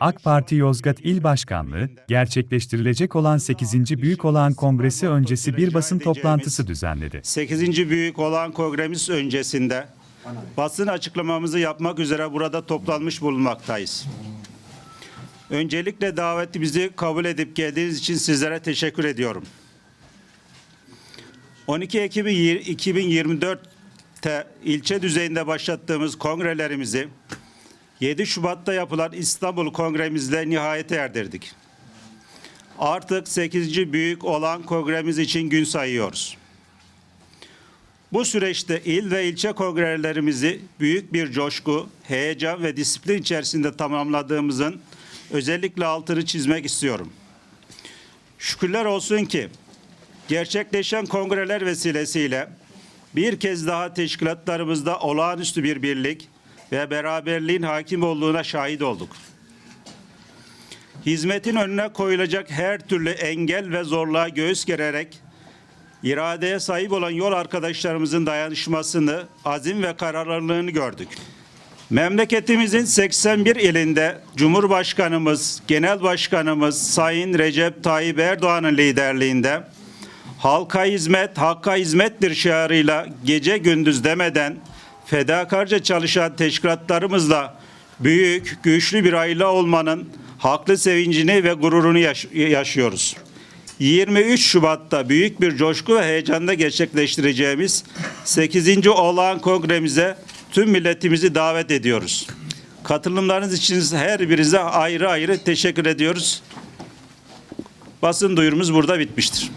AK Parti Yozgat İl Başkanlığı, gerçekleştirilecek olan 8. Büyük Olağan Kongresi öncesi bir basın toplantısı düzenledi. 8. Büyük Olağan Kongremiz öncesinde basın açıklamamızı yapmak üzere burada toplanmış bulunmaktayız. Öncelikle davetimizi kabul edip geldiğiniz için sizlere teşekkür ediyorum. 12 Ekim 2024'te ilçe düzeyinde başlattığımız kongrelerimizi 7 Şubat'ta yapılan İstanbul Kongremizle nihayete erdirdik. Artık 8. büyük olan kongremiz için gün sayıyoruz. Bu süreçte il ve ilçe kongrelerimizi büyük bir coşku, heyecan ve disiplin içerisinde tamamladığımızın özellikle altını çizmek istiyorum. Şükürler olsun ki gerçekleşen kongreler vesilesiyle bir kez daha teşkilatlarımızda olağanüstü bir birlik ve beraberliğin hakim olduğuna şahit olduk. Hizmetin önüne koyulacak her türlü engel ve zorluğa göğüs gererek iradeye sahip olan yol arkadaşlarımızın dayanışmasını, azim ve kararlılığını gördük. Memleketimizin 81 ilinde Cumhurbaşkanımız, Genel Başkanımız Sayın Recep Tayyip Erdoğan'ın liderliğinde halka hizmet, hakka hizmettir şiarıyla gece gündüz demeden fedakarca çalışan teşkilatlarımızla büyük, güçlü bir aile olmanın haklı sevincini ve gururunu yaş- yaşıyoruz. 23 Şubat'ta büyük bir coşku ve heyecanla gerçekleştireceğimiz 8. olağan kongremize tüm milletimizi davet ediyoruz. Katılımlarınız için her birinize ayrı ayrı teşekkür ediyoruz. Basın duyurumuz burada bitmiştir.